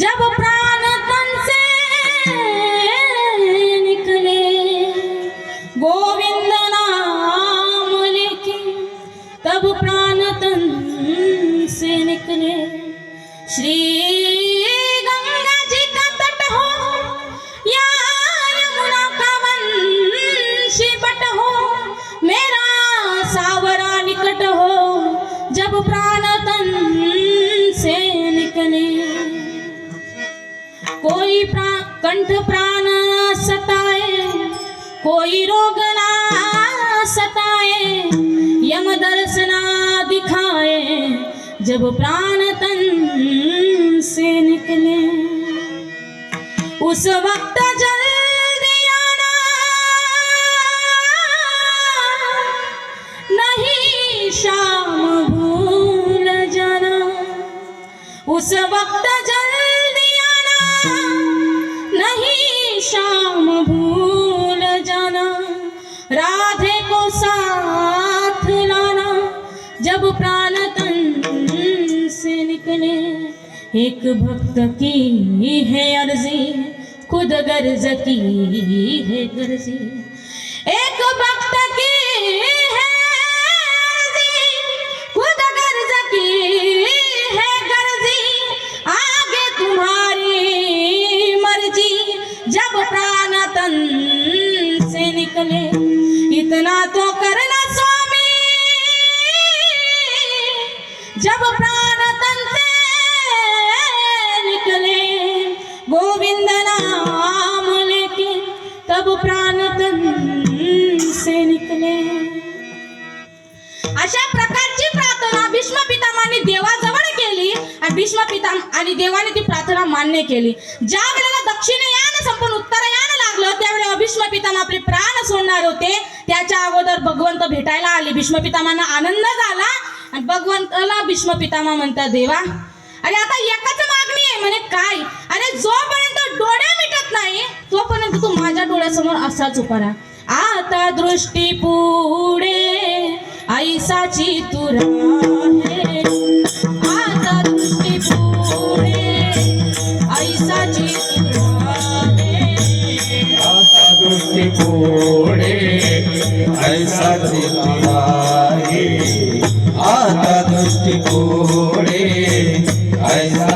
जब प्राण तन से निकले गोविंद नाम लेके तब प्राण तन से निकले। श्री कंठ प्राण सताए कोई रोग ना सताए यम दर्शना दिखाए जब प्राण तन से निकले। उस वक्त जल्दी नहीं शाम भूल जाना। उस वक्त जब प्राण तन से निकले, एक भक्त की है अर्जी, खुद गर्ज की है गर्जी एक भक्त की है खुद गर्ज की है गर्जी आगे तुम्हारी मर्ज़ी, जब प्राण तन से निकले अब प्राण तन से निकले. अशा प्रकारची प्रार्थना भीष्म पितामाने देवाजवळ केली आणि भीष्म पिताम आणि देवाने ती प्रार्थना मान्य केली. ज्या वेळेला दक्षिणयान संपून उत्तरयान लागलं त्यावेळेला भीष्म पितामा आपले प्राण सोडणार होते. त्याच्या अगोदर भगवंत भेटायला आले. भीष्म पितामांना आनंद झाला आणि भगवंताला भीष्म पितामा म्हणतात देवा अरे आता एकच मागणी आहे म्हणे काय? अरे जोपर्यंत डोळे नाही तोपर्यंत तू माझ्या डोळ्यासमोर असाच उभा राहा. आता दृष्टी पुढे ऐसाची तुरा आता दृष्टी पुढे ऐसाची तुरा आता दृष्टी कोडे आता दृष्टी ऐसा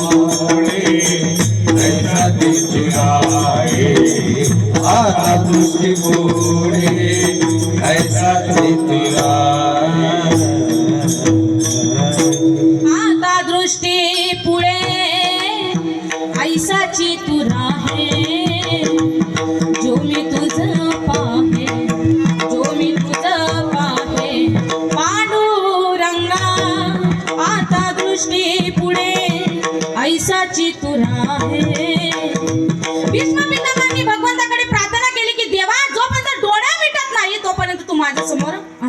आता दृष्टी ऐसा आता दृष्टी पुढे. ऐसाची तुरा आहे जो मी तुझ पाहे जो मी तुझ पाहे. पांडुरंगा आता दृष्टी पुढे. ऐसाची तुरा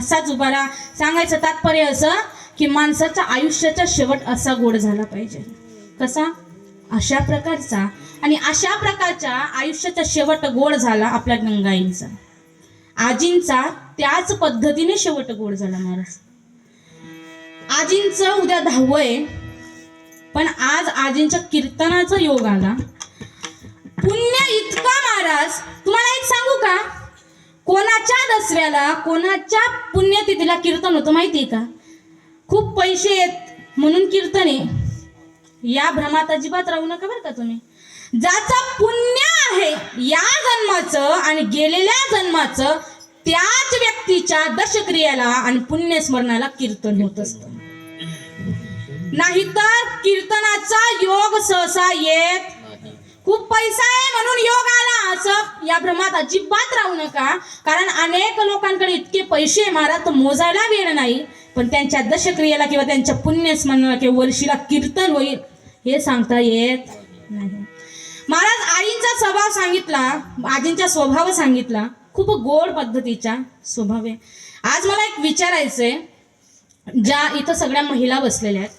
समोर असाच उभा सांगायचं तात्पर्य असं की माणसाच्या आयुष्याचा शेवट असा गोड झाला पाहिजे. कसा? अशा प्रकारचा. आणि अशा प्रकारच्या आयुष्याचा शेवट गोड झाला आपल्या गंगाईंचा. आजींचा त्याच पद्धतीने शेवट गोड झाला महाराज. आजींचं उद्या दहावं आहे पण आज आजींच्या कीर्तनाचा योग आला. पुण्य इतका महाराज. तुम्हाला एक सांगू का? कोणाच्या दसऱ्याला कोणाच्या पुण्यतिथीला कीर्तन होतं माहितीये का? खूप पैसे येत म्हणून कीर्तन आहे. या भ्रमात अजिबात राहू नका बरं का तुम्ही. ज्याचं पुण्य आहे या जन्माचं आणि गेलेल्या जन्माचं त्याच व्यक्तीच्या दशक्रियाला आणि पुण्यस्मरणाला कीर्तन होत असतं. नाहीतर कीर्तनाचा योग सहसा येत खूप पैसा आहे म्हणून योग आला. असं या भ्रमात अजिबात राहू नका. कारण अनेक लोकांकडे इतके पैसे आहे महाराज मोजायला वेळ नाही. पण त्यांच्या दशक्रियेला किंवा त्यांच्या पुण्यस्मरणाला किंवा वर्षीला कीर्तन होईल हे सांगता येत नाही. महाराज आईंचा स्वभाव सांगितला आजींचा स्वभाव सांगितला. खूप गोड पद्धतीचा स्वभाव आहे. आज मला एक विचारायचंय ज्या इथं सगळ्या महिला बसलेल्या आहेत.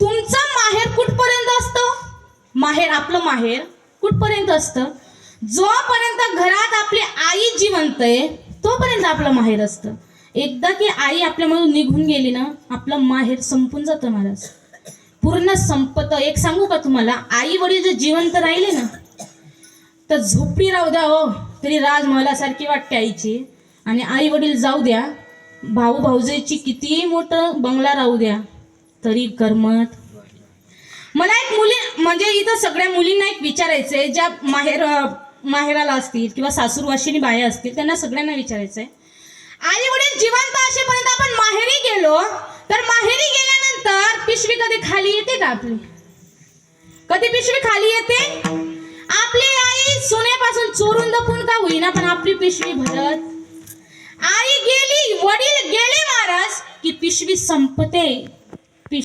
तुमचं माहेर आपलं माहेर कुठपर्यंत असतं? जोपर्यंत घरात आपली आई जिवंत आहे तोपर्यंत आपलं माहेर असतं. एकदा की आई आपल्यामधून निघून गेली ना आपलं माहेर संपून जातं महाराज. पूर्ण संपत. एक सांगू का तुम्हाला? आई वडील जर जिवंत राहिले ना तर झोपडी राहू द्या हो. तरी राजमहालासारखी वाटते आईची. आणि आई वडील जाऊ द्या. भाऊ भाऊजेची कितीही मोठं बंगला राहू द्या. तरी करमत मला एक मुली म्हणजे इथं सगळ्या मुलींना एक विचारायचंय ज्या माहेर माहेराला असतील किंवा सासूरवाशिनी बाया असतील त्यांना सगळ्यांना विचारायचंय. आई वडील जिवंत असेपर्यंत आपण माहेरी गेलो तर माहेरी गेल्यानंतर पिशवी कधी खाली येते का आपली? कधी पिशवी खाली येते? आपली आई सोन्यापासून चोरून दपून का होईना पण आपली पिशवी भरत? आई गेली वडील गेले महाराज की पिशवी संपते.